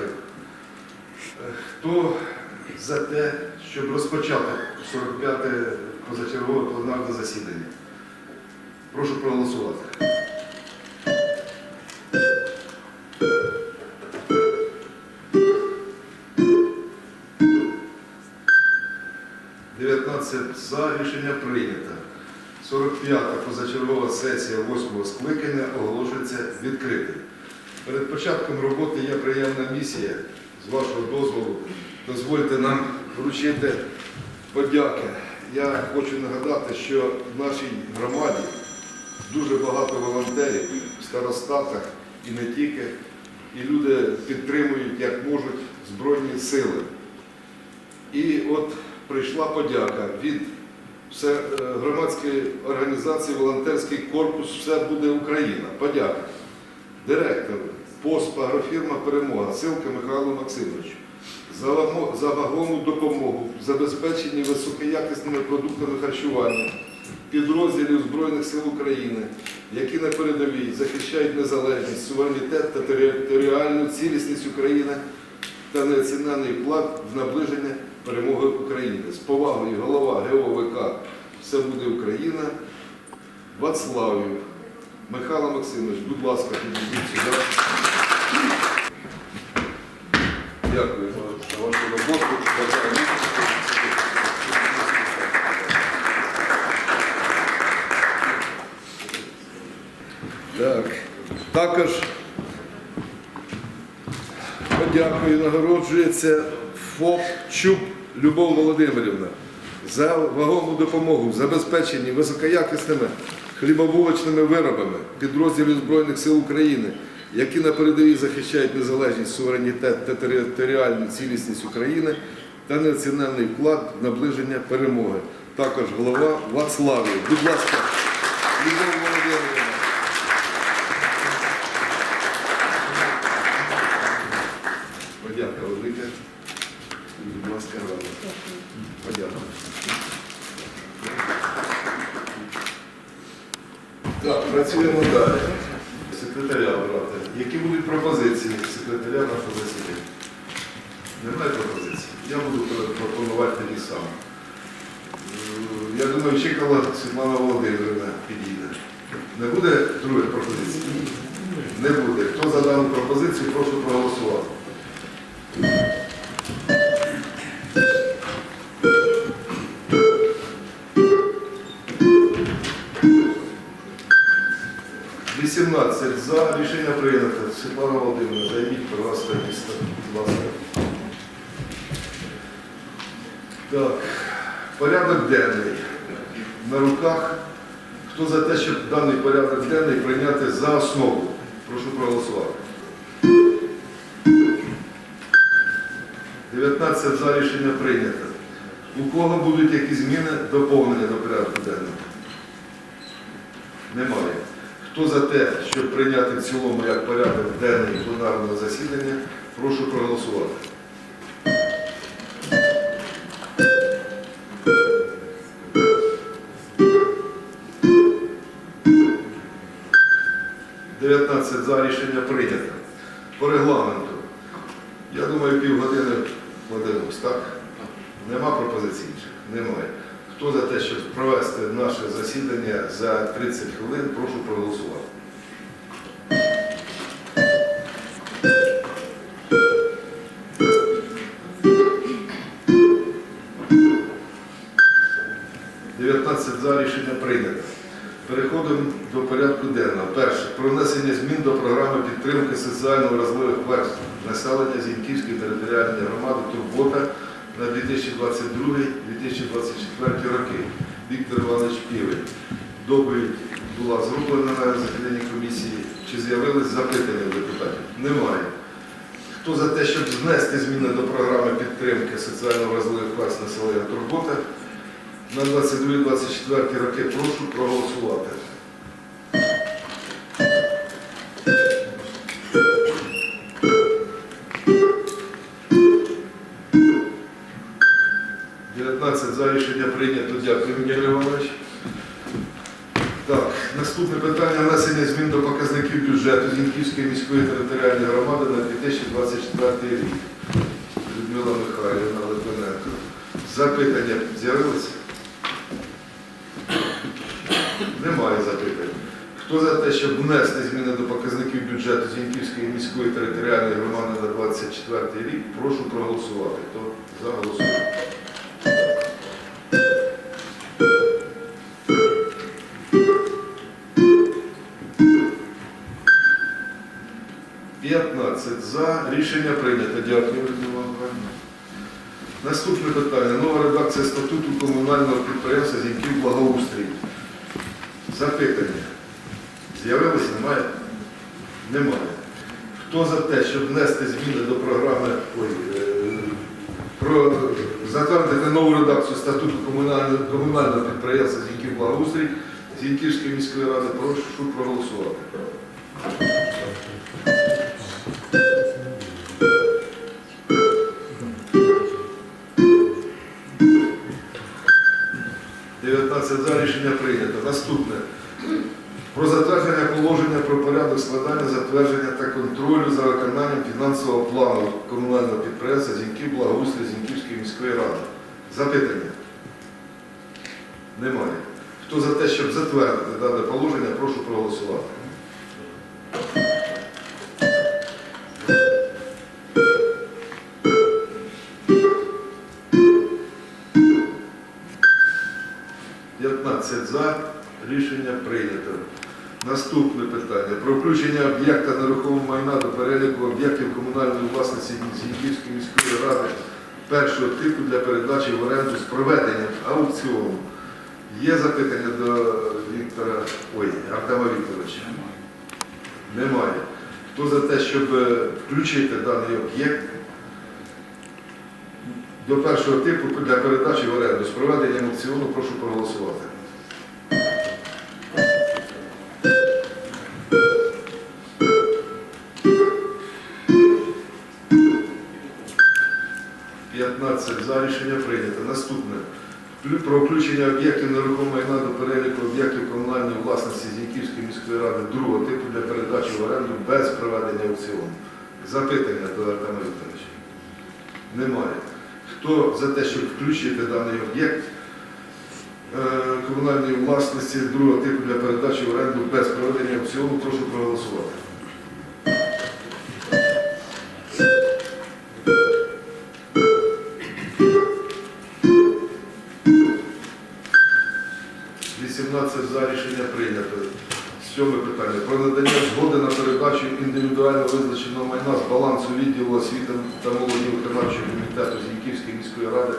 депутатів. Хто за те, щоб розпочати 45-те позачергове пленарне засідання? Прошу проголосувати. «19 за рішення прийнято. 45-та позачергова сесія 8-го скликання оголошується відкритою. Перед початком роботи є приємна місія. З вашого дозволу дозвольте нам вручити подяки. Я хочу нагадати, що в нашій громаді дуже багато волонтерів в старостатах і не тільки. І люди підтримують як можуть Збройні сили. І от прийшла подяка від е, громадської організації Волонтерський корпус Все буде Україна. Подяка. Директор ПОСП агрофірма Перемога Силка Михайло Максимовичу за вагому допомогу в забезпеченні високоякісними продуктами харчування підрозділів Збройних сил України, які на передовій захищають незалежність, суверенітет та територіальну цілісність України та неоцінений вклад в наближення перемоги України. З повагою голова ГОВК Все буде Україна Вацлавів Михайло Максимович, будь ласка, підійдіть сюди. Дякую за вашу роботу. Так. Також подякою нагороджується ФОП Чуб Любов Володимирівна за вагому допомогу в забезпеченні високоякісними хлібобулочними виробами підрозділів Збройних сил України, які на передовій захищають незалежність, суверенітет та територіальну цілісність України та національний вклад наближення перемоги. Також голова Вацлавії. Будь ласка, Любов Володимирівна. Подяка велика. Будь ласка, рада. Подяка. Так, працюємо далі. Секретаря брати. Які будуть пропозиції секретаря нашого засідання? Немає пропозиції. Я буду пропонувати тоді сам. Е, Я думаю, чекала Світлана Володимирівна підійде. Не буде другої пропозиції? Не буде. Хто за дану пропозицію, прошу проголосувати. Вісімнадцять за рішення прийнято. Світлана Володимирівна, займіть про вас місце. Будь ласка. Так, порядок денний. На руках. Хто за те, щоб даний порядок денний прийняти за основу? Прошу проголосувати. 19 за рішення прийнято. У кого будуть якісь зміни, доповнення до порядку денного? Немає. Хто за те, щоб прийняти в цілому як порядок денний пленарного засідання, прошу проголосувати. – 19 за рішення прийнято. По регламенту. Я думаю, півгодини вкладемось, так? Нема пропозицій? Немає. Хто за те, щоб провести наше засідання за 30 хвилин, прошу проголосувати. «19 за рішення прийнято. Переходимо до порядку денного. Перше. Про внесення змін до програми підтримки соціально вразливих верств населення Зіньківської територіальної громади Турбота на 2022-2024 роки. Віктор Іванович Півень. Доповідь була зроблена на засіданні комісії. Чи з'явились запитання у депутатів? Немає. Хто за те, щоб внести зміни до програми підтримки соціально вразливих верств населення Турбота на 22-24 роки, прошу проголосувати. Бюджету міської територіальної громади на 2024 рік. Людмила Михайлівна Литвиненко. Запитання з'явилися? Немає запитань. Хто за те, щоб внести зміни до показників бюджету Зінківської міської територіальної громади на 2024 рік, прошу проголосувати. Хто за голосує? П'ятнадцять за. Рішення прийнято. Дякую, Людмила Михайлівна. Наступне питання. Нова редакція статуту комунального підприємства Зіньків Благоустрій. Запитання. З'явилося? Немає? Немає. Хто за те, щоб внести зміни до програми, ой, е, про затвердити нову редакцію статуту комунального, комунального підприємства Зіньків Благоустрій Зіньківської міської ради, прошу проголосувати. Складання, затвердження та контролю за виконанням фінансового плану комунального підприємства Зіньків Благоустрій Зіньківської міської ради. Запитання? Немає. Хто за те, щоб затвердити дане положення, прошу проголосувати. П'ятнадцять за. Рішення прийнято. Наступне питання. Про включення об'єкта нерухомого майна до переліку об'єктів комунальної власності Зіньківської міської ради першого типу для передачі в оренду з проведенням аукціону. Є запитання до Віктора, ой, Артема Вікторовича? Немає. Хто за те, щоб е, включити даний об'єкт до першого типу для передачі в оренду з проведенням аукціону, прошу проголосувати. За рішення прийнято. Наступне. Про включення об'єктів нерухомого майна до переліку об'єктів комунальної власності Зіньківської міської ради другого типу для передачі в оренду без проведення аукціону. Запитання до Артема Вікторовича? Немає. Хто за те, щоб включити даний об'єкт е, комунальної власності другого типу для передачі в оренду без проведення аукціону, прошу проголосувати. Вісімнадцять за рішення прийнято. Сьоме питання. Про надання згоди на передачу індивідуально визначеного майна з балансу відділу освіти та молоді виконавчого комітету Зіньківської міської ради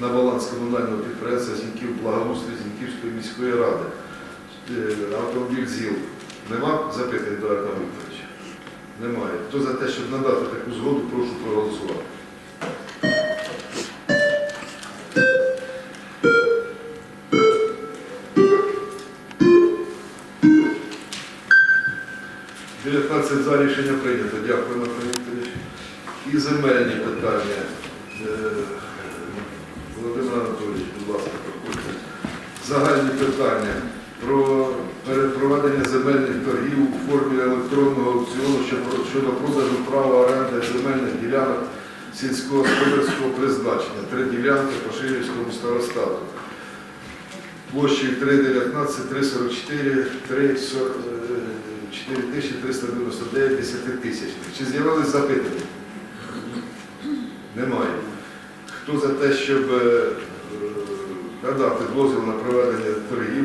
на баланс комунального підприємства Зіньків Благоустрій Зіньківської міської ради. Е, Автомобіль ЗІЛ. Нема запитань до Артема Вікторовича? Немає. Хто за те, щоб надати таку згоду, прошу проголосувати. Земельних торгів у формі електронного аукціону щодо- продажу права оренди земельних ділянок сільськогосподарського призначення. Три ділянки по Ширівському старостату. Площею 3,19, 3,44, 4399 десятитисячних. Чи з'явились запитання? Немає. Хто за те, щоб е, надати дозвіл на проведення торгів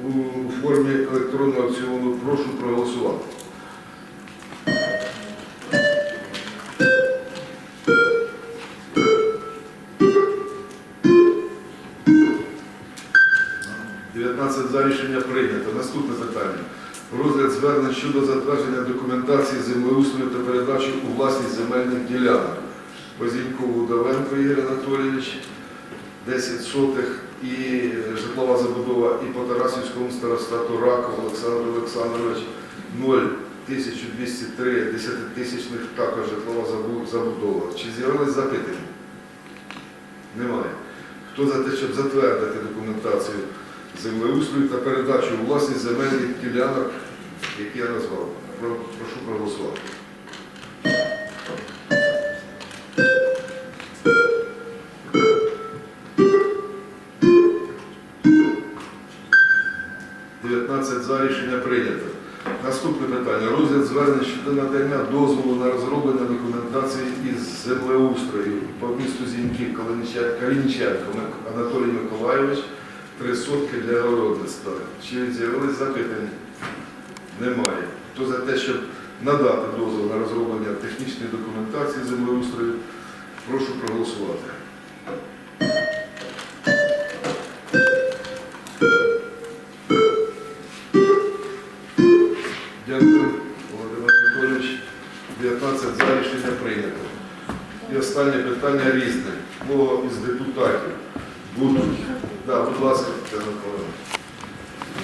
у формі електронного аукціону, прошу проголосувати. За рішення прийнято. Наступне питання. Розгляд звернень щодо затвердження документації землеустрою та передачі у власність земельних ділянок. Базінькову Удовенко Ігор Анатолійович, 10 сотих і житлова забудова і по Тарасівському старостату Раков Олександр Олександрович 0 1203 десятитисячних також житлова забудова. Чи з'явились запитання? Немає. Хто за те, щоб затвердити документацію землеустрою та передачу у власність земельних ділянок, які я назвав. Прошу проголосувати. Щодо надання дозволу на розроблення документації із землеустрою по місту Зіньків Мик- Анатолій Миколайович, три сотки для городництва. Чи з'явились запитання? Немає. Хто за те, щоб надати дозвіл на розроблення технічної документації землеустрою, прошу проголосувати. 19 за рішення прийнято. І останнє питання різне. Кого із депутатів будуть? Да, будь ласка.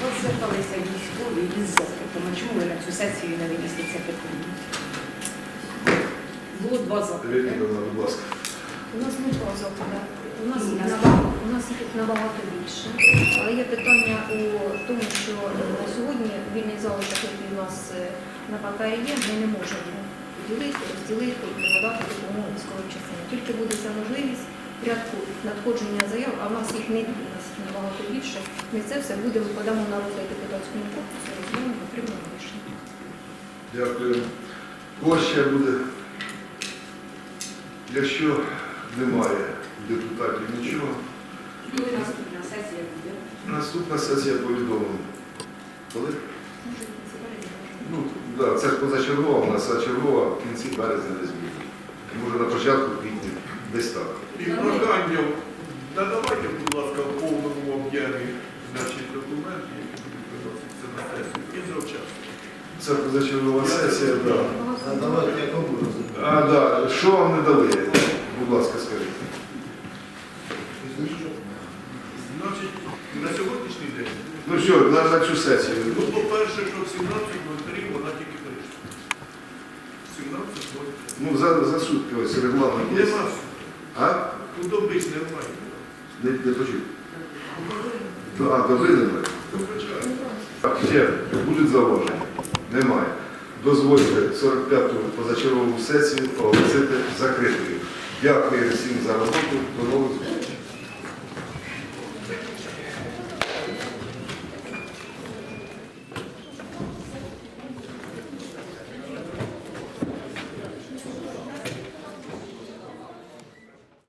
От зверталися військові із запитом, а чому ви на цю сесію не винесли це питання? Було два запити. Будь ласка. У нас не два заходи. У нас їх набагато, у нас їх набагато більше. Але є питання у тому, що на сьогодні вільний залишок, який у нас е, на папері є, ми не можемо поділити, розділити і надати допомогу військовим частинам. Тільки буде ця можливість порядку надходження заяв, а в нас їх не у нас їх набагато більше. Ми це все будемо подамо на розгляд депутатському корпусу, розглянемо, отримаємо рішення. Дякую. Кого ще буде? Якщо немає депутатів нічого, наступна сесія буде? наступна сесія повідомлена. Коли? Ну, да, це ж позачергова у нас, а чергова в кінці березня десь буде. Може на початку квітня, десь так. І прохання, надавайте, будь ласка, в повному об'ємі значить, документи, які будуть виноситися на сесію, і завчасно. Це позачергова сесія, так. Да. А давайте якому розумію? А, да. Що вам не дали? Будь ласка, скажіть. Значить, на сьогоднішній день, Ну що, на, на цю сесію. ну, по-перше, що в 17.03 вона тільки прийшла. 17.03. Ну, за, за сутки ось регламент є. Нема. А? Худобись немає. Не, не почув. А, добре немає. має. Так, ще будуть зауваження? Немає. Дозвольте 45-ту позачергову сесію оголосити закритою. Дякую всім за роботу. До нових зустрічей.